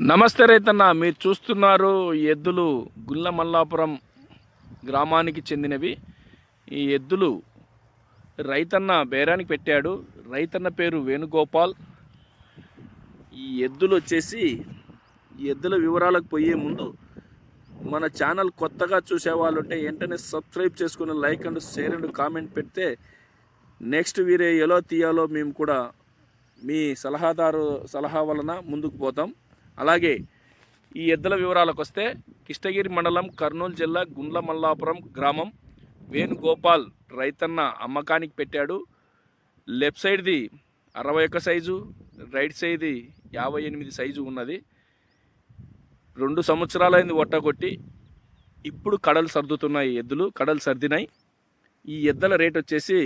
నమస్తే రైతన్న మీరు చూస్తున్నారు ఈ ఎద్దులు గుల్ల మల్లాపురం గ్రామానికి చెందినవి. ఈ ఎద్దులు రైతన్న బేరానికి పెట్టాడు. రైతన్న పేరు వేణుగోపాల్. ఈ ఎద్దులు వచ్చేసి ఈ ఎద్దుల వివరాలకు పోయే ముందు మన ఛానల్ కొత్తగా చూసే వాళ్ళు ఉంటే వెంటనే సబ్స్క్రైబ్ చేసుకుని like and share and comment పెడితే నెక్స్ట్ వీరే ఎలా తీయాలో మేము కూడా మీ సలహాదారు సలహా వలన ముందుకు పోతాం. అలాగే ఈ ఎద్దుల వివరాలకు వస్తే కిష్టగిరి మండలం కర్నూలు జిల్లా గుండ్ల మల్లాపురం గ్రామం వేణుగోపాల్ రైతన్న అమ్మకానికి పెట్టాడు. లెఫ్ట్ సైడ్ది అరవై ఒక్క సైజు రైట్ సైడ్ది యాభై ఎనిమిది సైజు ఉన్నది. రెండు సంవత్సరాలైంది ఒట్టగొట్టి ఇప్పుడు కడలు సర్దుతున్నాయి ఎద్దులు కడలు సర్దినాయి. ఈ ఎద్దల రేట్ వచ్చేసి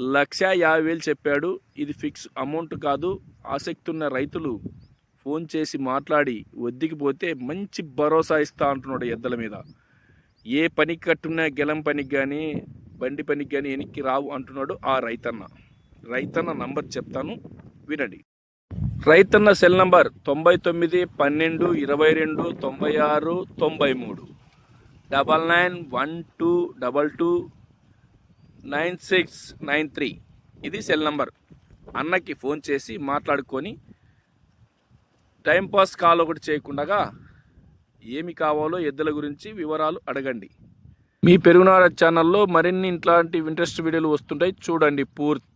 లక్ష యాభై వేలు చెప్పాడు. ఇది ఫిక్స్ అమౌంట్ కాదు ఆసక్తి ఉన్న రైతులు ఫోన్ చేసి మాట్లాడి వద్దికిపోతే మంచి భరోసా ఇస్తా అంటున్నాడు ఎద్దల మీద. ఏ పనికి కట్టున్నా గెలం పనికి కానీ బండి పనికి కానీ వెనక్కి రావు అంటున్నాడు ఆ రైతన్న. రైతన్న నంబర్ చెప్తాను వినండి. రైతన్న సెల్ నంబర్ తొంభై తొమ్మిది పన్నెండు ఇరవై రెండు తొంభై ఆరు తొంభై మూడు. Double nine one two double two nine six nine three. ఇది సెల్ నంబర్. అన్నకి ఫోన్ చేసి మాట్లాడుకొని టైంపాస్ కాల్ ఒకటి చేయకుండా ఏమి కావాలో ఎద్దుల గురించి వివరాలు అడగండి. మీ పెరుగునార ఛానల్లో మరిన్ని ఇట్లాంటి ఇంట్రెస్ట్ వీడియోలు వస్తుంటాయి. చూడండి పూర్తి